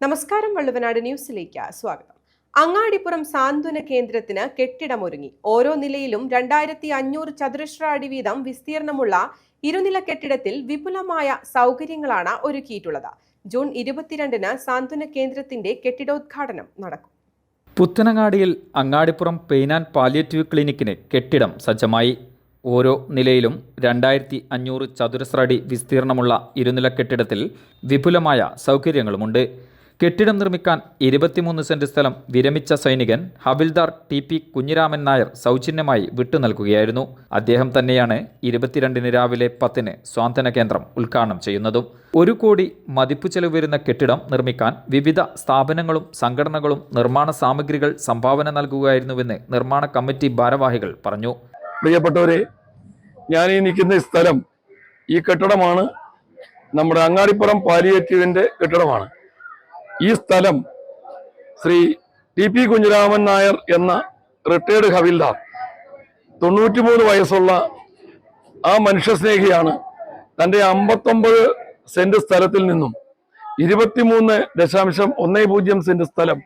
നമസ്കാരം വള്ളുവനാട് ന്യൂസിലേക്ക് സ്വാഗതം. അങ്ങാടിപ്പുറം സാന്ത്വന കേന്ദ്രത്തിന് കെട്ടിടമൊരുങ്ങി. ഓരോ നിലയിലും രണ്ടായിരത്തി അഞ്ഞൂറ് ചതുരശ്ര അടി വീതം വിസ്തീർണമുള്ള ഇരുനില കെട്ടിടത്തിൽ വിപുലമായ സൗകര്യങ്ങളാണ് ഒരുക്കിയിട്ടുള്ളത്. ജൂൺ ഇരുപത്തിരണ്ടിന് സാന്ത്വന കേന്ദ്രത്തിന്റെ കെട്ടിടോദ്ഘാടനം നടക്കും. പുത്തനങ്ങാടിയിൽ അങ്ങാടിപ്പുറം പെയ്നാൻ പാലിയേറ്റീവ് ക്ലിനിക്കിന് കെട്ടിടം സജ്ജമായി. ഓരോ നിലയിലും രണ്ടായിരത്തി അഞ്ഞൂറ് ചതുരശ്ര അടി വിസ്തീർണമുള്ള ഇരുനില കെട്ടിടത്തിൽ വിപുലമായ സൗകര്യങ്ങളുമുണ്ട്. കെട്ടിടം നിർമ്മിക്കാൻ ഇരുപത്തിമൂന്ന് സെന്റ് സ്ഥലം വിരമിച്ച സൈനികൻ ഹവിൽദാർ ടി പി കുഞ്ഞിരാമൻ നായർ സൗജന്യമായി വിട്ടു നൽകുകയായിരുന്നു അദ്ദേഹം തന്നെയാണ് ഇരുപത്തിരണ്ടിന് രാവിലെ പത്തിന് സ്വാന്തന കേന്ദ്രം ഉദ്ഘാടനം ചെയ്യുന്നതും. ഒരു കോടി മതിപ്പു ചെലവ് വരുന്ന കെട്ടിടം നിർമ്മിക്കാൻ വിവിധ സ്ഥാപനങ്ങളും സംഘടനകളും നിർമ്മാണ സാമഗ്രികൾ സംഭാവന നൽകുകയായിരുന്നുവെന്ന് നിർമ്മാണ കമ്മിറ്റി ഭാരവാഹികൾ പറഞ്ഞു. പ്രിയപ്പെട്ടവരെ ഞാൻ ഈ നിൽക്കുന്ന സ്ഥലം ഈ കെട്ടിടമാണ്. നമ്മുടെ അങ്ങാടിപ്പുറം പാലിയേറ്റീവിന്റെ കെട്ടിടമാണ്. ഈ സ്ഥലം ശ്രീ ടി പി കുഞ്ഞിരാമൻ നായർ എന്ന റിട്ടയർഡ് ഹവിൽദാർ തൊണ്ണൂറ്റിമൂന്ന് വയസ്സുള്ള ആ മനുഷ്യസ്നേഹിയാണ് തന്റെ അമ്പത്തൊമ്പത് സെന്റ് സ്ഥലത്തിൽ നിന്നും ഇരുപത്തിമൂന്ന് ദശാംശം ഒന്നേ പൂജ്യം സെന്റ് സ്ഥലം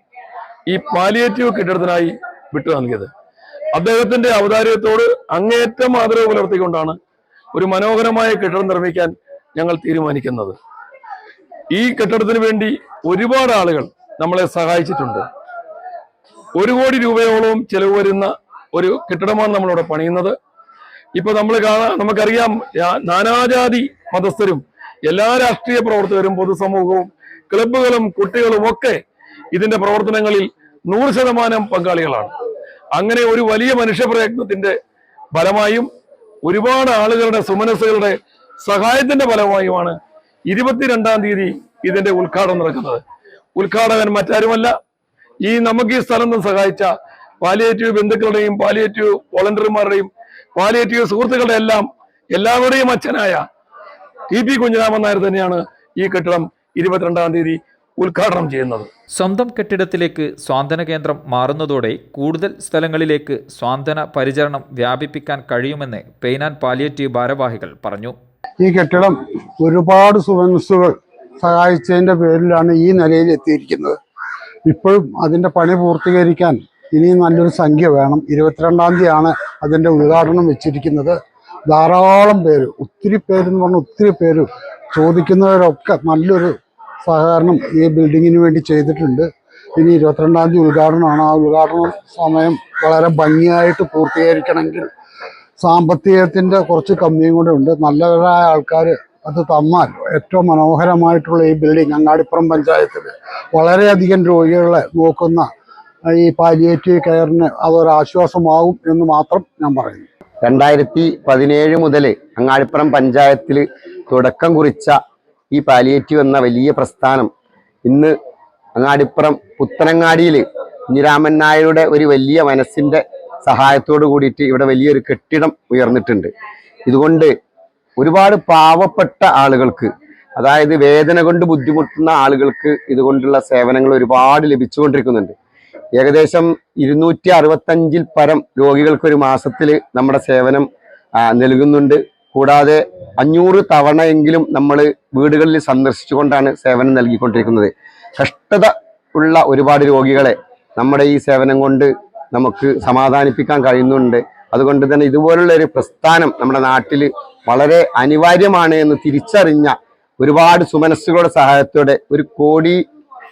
ഈ പാലിയേറ്റീവ് കെട്ടിടത്തിനായി വിട്ടു നൽകിയത്. അദ്ദേഹത്തിന്റെ ഔദാര്യത്തോട് അങ്ങേയറ്റം ആദരവ് പുലർത്തിക്കൊണ്ടാണ് ഒരു മനോഹരമായ കെട്ടിടം നിർമ്മിക്കാൻ ഞങ്ങൾ തീരുമാനിക്കുന്നത്. ഈ കെട്ടിടത്തിന് വേണ്ടി ഒരുപാട് ആളുകൾ നമ്മളെ സഹായിച്ചിട്ടുണ്ട്. ഒരു കോടി രൂപയോളം ചെലവ് വരുന്ന ഒരു കെട്ടിടമാണ് നമ്മളിവിടെ പണിയുന്നത്. ഇപ്പൊ നമ്മൾ കാണാൻ നമുക്കറിയാം നാനാജാതി മതസ്ഥരും എല്ലാ രാഷ്ട്രീയ പ്രവർത്തകരും പൊതുസമൂഹവും ക്ലബുകളും കുട്ടികളും ഒക്കെ ഇതിന്റെ പ്രവർത്തനങ്ങളിൽ നൂറ് ശതമാനം പങ്കാളികളാണ്. അങ്ങനെ ഒരു വലിയ മനുഷ്യപ്രയത്നത്തിന്റെ ഫലമായും ഒരുപാട് ആളുകളുടെ സുമനസ്സുകളുടെ സഹായത്തിന്റെ ഫലമായുമാണ് ഇരുപത്തിരണ്ടാം തീയതി ഇതിന്റെ ഉദ്ഘാടനം നടക്കുന്നത്. ഉദ്ഘാടകൻ മറ്റാരുമല്ല. ഈ നമുക്ക് ഈ സ്ഥലം സഹായിച്ച പാലിയേറ്റീവ് ബന്ധുക്കളുടെയും പാലിയേറ്റീവ് വോളണ്ടിയർമാരുടെയും പാലിയേറ്റീവ് സുഹൃത്തുക്കളുടെ എല്ലാം എല്ലാവരുടെയും അച്ഛനായ ടി പി കുഞ്ഞിരാമൻ നായർ തന്നെയാണ് ഈ കെട്ടിടം ഇരുപത്തിരണ്ടാം തീയതി ഉദ്ഘാടനം ചെയ്യുന്നത്. സ്വന്തം കെട്ടിടത്തിലേക്ക് സ്വാന്തന കേന്ദ്രം മാറുന്നതോടെ കൂടുതൽ സ്ഥലങ്ങളിലേക്ക് സ്വാന്തന പരിചരണം വ്യാപിപ്പിക്കാൻ കഴിയുമെന്ന് പെയിനാൻ പാലിയേറ്റീവ് ഭാരവാഹികൾ പറഞ്ഞു. ഈ കെട്ടിടം ഒരുപാട് സുമനസ്സുകൾ സഹായിച്ചതിന്റെ പേരിലാണ് ഈ നിലയിൽ എത്തിയിരിക്കുന്നത്. ഇപ്പോഴും അതിന്റെ പണി പൂർത്തീകരിക്കാൻ ഇനിയും നല്ലൊരു സംഖ്യ വേണം. ഇരുപത്തിരണ്ടാം തീയതിയാണ് അതിന്റെ ഉദ്ഘാടനം വെച്ചിരിക്കുന്നത്. ധാരാളം പേര് ഒത്തിരി പേരെന്ന് പറഞ്ഞ ഒത്തിരി പേര് ചോദിക്കുന്നവരൊക്കെ നല്ലൊരു സഹകരണം ഈ ബിൽഡിങ്ങിന് വേണ്ടി ചെയ്തിട്ടുണ്ട്. ഇനി ഇരുപത്തിരണ്ടാം തീയതി ഉദ്ഘാടനമാണ്. ആ ഉദ്ഘാടന സമയം വളരെ ഭംഗിയായിട്ട് പൂർത്തീകരിക്കണമെങ്കിൽ സാമ്പത്തികത്തിന്റെ കുറച്ച് കമ്മിയും കൂടെ ഉണ്ട്. നല്ലവരായ ആൾക്കാർ അത് തന്നാൽ ഏറ്റവും മനോഹരമായിട്ടുള്ള ഈ ബിൽഡിംഗ് അങ്ങാടിപ്പുറം പഞ്ചായത്തിൽ വളരെയധികം രോഗികളെ നോക്കുന്ന ഈ പാലിയേറ്റീവ് കെയറിന് അതൊരാശ്വാസമാകും എന്ന് മാത്രം ഞാൻ പറയുന്നു. രണ്ടായിരത്തി പതിനേഴ് മുതൽ അങ്ങാടിപ്പുറം പഞ്ചായത്തിൽ തുടക്കം കുറിച്ച ഈ പാലിയേറ്റീവ് എന്ന വലിയ പ്രസ്ഥാനം ഇന്ന് അങ്ങാടിപ്പുറം പുത്തനങ്ങാടിയിൽ കുഞ്ഞിരാമൻ നായരുടെ ഒരു വലിയ മനസ്സിന്റെ സഹായത്തോട് കൂടിയിട്ട് ഇവിടെ വലിയൊരു കെട്ടിടം ഉയർന്നിട്ടുണ്ട്. ഇതുകൊണ്ട് ഒരുപാട് പാവപ്പെട്ട ആളുകൾക്ക് അതായത് വേദന കൊണ്ട് ബുദ്ധിമുട്ടുന്ന ആളുകൾക്ക് ഇതുകൊണ്ടുള്ള സേവനങ്ങൾ ഒരുപാട് ലഭിച്ചുകൊണ്ടിരിക്കുന്നുണ്ട്. ഏകദേശം ഇരുന്നൂറ്റി അറുപത്തഞ്ചിൽ പരം രോഗികൾക്ക് ഒരു മാസത്തിൽ നമ്മുടെ സേവനം നൽകുന്നുണ്ട്. കൂടാതെ അഞ്ഞൂറ് തവണയെങ്കിലും നമ്മൾ വീടുകളിൽ സന്ദർശിച്ചുകൊണ്ടാണ് സേവനം നൽകിക്കൊണ്ടിരിക്കുന്നത്. കഷ്ടത ഉള്ള ഒരുപാട് രോഗികളെ നമ്മുടെ ഈ സേവനം കൊണ്ട് നമുക്ക് സമാധാനിപ്പിക്കാൻ കഴിയുന്നുണ്ട്. അതുകൊണ്ട് തന്നെ ഇതുപോലുള്ള ഒരു പ്രസ്ഥാനം നമ്മുടെ നാട്ടിൽ വളരെ അനിവാര്യമാണ് എന്ന് തിരിച്ചറിഞ്ഞ ഒരുപാട് സുമനസ്സുകളുടെ സഹായത്തോടെ ഒരു കോടി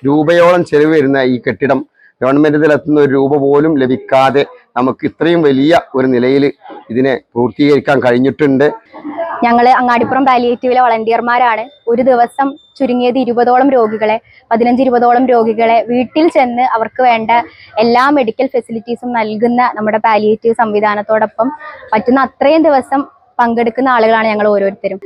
രൂപയോളം ചെലവ് വരുന്ന ഈ കെട്ടിടം ഗവൺമെന്റ് തലത്തുന്ന ഒരു രൂപ പോലും ലഭിക്കാതെ നമുക്ക് ഇത്രയും വലിയ ഒരു നിലയിൽ ഇതിനെ പൂർത്തീകരിക്കാൻ കഴിഞ്ഞിട്ടുണ്ട്. ഞങ്ങൾ അങ്ങാടിപ്പുറം പാലിയേറ്റീവിലെ വളണ്ടിയർമാരാണ്. ഒരു ദിവസം ചുരുങ്ങിയത് ഇരുപതോളം രോഗികളെ പതിനഞ്ച് ഇരുപതോളം രോഗികളെ വീട്ടിൽ ചെന്ന് അവർക്ക് വേണ്ട എല്ലാ മെഡിക്കൽ ഫെസിലിറ്റീസും നൽകുന്ന നമ്മുടെ പാലിയേറ്റീവ് സംവിധാനത്തോടൊപ്പം പറ്റുന്ന അത്രയും ദിവസം പങ്കെടുക്കുന്ന ആളുകളാണ് ഞങ്ങൾ ഓരോരുത്തരും.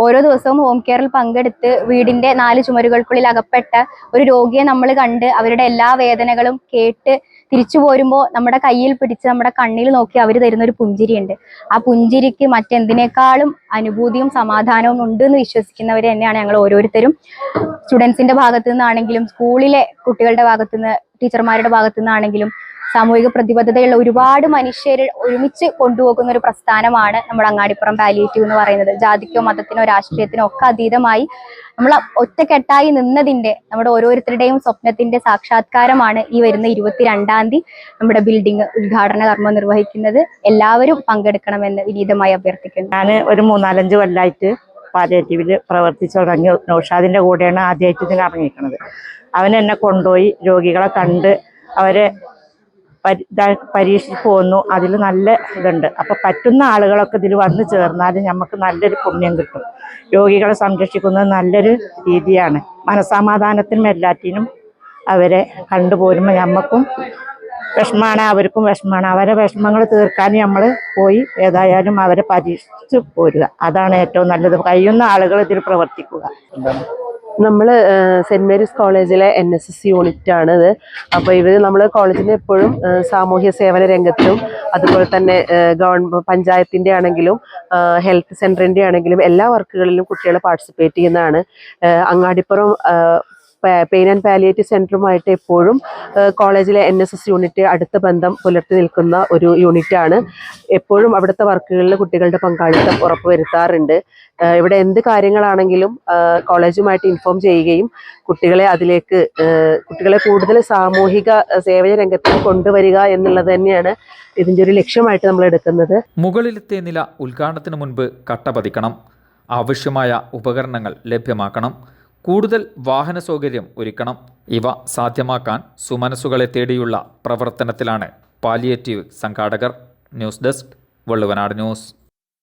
ഓരോ ദിവസവും ഹോം കെയറിൽ പങ്കെടുത്ത് വീടിന്റെ നാല് ചുമരുകൾക്കുള്ളിൽ അകപ്പെട്ട ഒരു രോഗിയെ നമ്മൾ കണ്ട് അവരുടെ എല്ലാ വേദനകളും കേട്ട് തിരിച്ചു പോരുമ്പോൾ നമ്മുടെ കയ്യിൽ പിടിച്ച് നമ്മുടെ കണ്ണിൽ നോക്കി അവർ തരുന്ന ഒരു പുഞ്ചിരിയുണ്ട്. ആ പുഞ്ചിരിക്ക് മറ്റെന്തിനേക്കാളും അനുഭൂതിയും സമാധാനവും ഉണ്ട് എന്ന് വിശ്വസിക്കുന്നവർ തന്നെയാണ് ഞങ്ങൾ ഓരോരുത്തരും. സ്റ്റുഡൻസിന്റെ ഭാഗത്തു നിന്നാണെങ്കിലും സ്കൂളിലെ കുട്ടികളുടെ ഭാഗത്തു നിന്ന് ടീച്ചർമാരുടെ ഭാഗത്തു നിന്നാണെങ്കിലും സാമൂഹിക പ്രതിബദ്ധതയുള്ള ഒരുപാട് മനുഷ്യരെ ഒരുമിച്ച് കൊണ്ടുപോകുന്ന ഒരു പ്രസ്ഥാനമാണ് നമ്മുടെ അങ്ങാടിപ്പുറം പാലിയേറ്റീവ് എന്ന് പറയുന്നത്. ജാതിക്കോ മതത്തിനോ രാഷ്ട്രീയത്തിനോ ഒക്കെ അതീതമായി നമ്മൾ ഒറ്റക്കെട്ടായി നിന്നതിന്റെ നമ്മുടെ ഓരോരുത്തരുടെയും സ്വപ്നത്തിന്റെ സാക്ഷാത്കാരമാണ് ഈ വരുന്ന ഇരുപത്തിരണ്ടാം തീയതി നമ്മുടെ ബിൽഡിംഗ് ഉദ്ഘാടന കർമ്മം നിർവഹിക്കുന്നത്. എല്ലാവരും പങ്കെടുക്കണമെന്ന് വിനീതമായി അഭ്യർത്ഥിക്കുന്നു. ഞാൻ ഒരു മൂന്നാലഞ്ച് കൊല്ലമായിട്ട് പാലിയേറ്റീവിൽ പ്രവർത്തിച്ചു തുടങ്ങി. നൗഷാദിന്റെ കൂടെയാണ് ആദ്യമായിട്ട് ഇതിന് ഇറങ്ങിയിരിക്കുന്നത് അവൻ എന്നെ കൊണ്ടുപോയി രോഗികളെ കണ്ട് അവരെ പരീക്ഷിച്ച് പോന്നു. അതിൽ നല്ല ഇതുണ്ട്. അപ്പൊ പറ്റുന്ന ആളുകളൊക്കെ ഇതിൽ വന്നു ചേർന്നാൽ നമുക്ക് നല്ലൊരു പുണ്യം കിട്ടും. രോഗികളെ സംരക്ഷിക്കുന്നത് നല്ലൊരു രീതിയാണ്. മനസമാധാനത്തിനും എല്ലാറ്റിനും അവരെ കണ്ടുപോരുമ്പോൾ നമുക്കും വിഷമാണ് അവർക്കും വിഷമാണ്. അവരെ വിഷമങ്ങൾ തീർക്കാൻ നമ്മൾ പോയി ഏതായാലും അവരെ പരീക്ഷിച്ച് പോരുക. അതാണ് ഏറ്റവും നല്ലത്. കഴിയുന്ന ആളുകൾ ഇതിൽ പ്രവർത്തിക്കുക. നമ്മൾ സെന്റ് മേരീസ് കോളേജിലെ എൻ എസ് എസ് യൂണിറ്റ് ആണിത് അപ്പോൾ ഇവർ നമ്മൾ കോളേജിന്റെ എപ്പോഴും സാമൂഹ്യ സേവന രംഗത്തും അതുപോലെ തന്നെ ഗവൺമെന്റ് പഞ്ചായത്തിന്റെ ആണെങ്കിലും ഹെൽത്ത് സെന്ററിന്റെ ആണെങ്കിലും എല്ലാ വർക്കുകളിലും കുട്ടികൾ പാർട്ടിസിപ്പേറ്റ് ചെയ്യുന്നതാണ്. അങ്ങാടിപ്പുറം പെയിൻ ആൻഡ് പാലിയേറ്റീവ് സെന്ററുമായിട്ട് എപ്പോഴും കോളേജിലെ എൻ എസ് എസ് യൂണിറ്റ് അടുത്ത ബന്ധം പുലർത്തി നിൽക്കുന്ന ഒരു യൂണിറ്റാണ് എപ്പോഴും അവിടുത്തെ വർക്കുകളിൽ കുട്ടികളുടെ പങ്കാളിത്തം ഉറപ്പുവരുത്താറുണ്ട്. ഇവിടെ എന്ത് കാര്യങ്ങളാണെങ്കിലും കോളേജുമായിട്ട് ഇൻഫോം ചെയ്യുകയും കുട്ടികളെ അതിലേക്ക് കുട്ടികളെ കൂടുതൽ സാമൂഹിക സേവന രംഗത്തേക്ക് കൊണ്ടുവരിക എന്നുള്ളത് തന്നെയാണ് ഇതിന്റെ ഒരു ലക്ഷ്യമായിട്ട് നമ്മൾ എടുക്കുന്നത്. മുകളിലത്തെ നില ഉദ്ഘാടനത്തിന് മുൻപ് കട്ട പതിക്കണം. ആവശ്യമായ ഉപകരണങ്ങൾ ലഭ്യമാക്കണം. കൂടുതൽ വാഹന സൗകര്യം ഒരുക്കണം. ഇവ സാധ്യമാക്കാൻ സുമനസുകളെ തേടിയുള്ള പ്രവർത്തനത്തിലാണ് പാലിയേറ്റീവ് സംഘാടകർ. News desk Valluvanad news.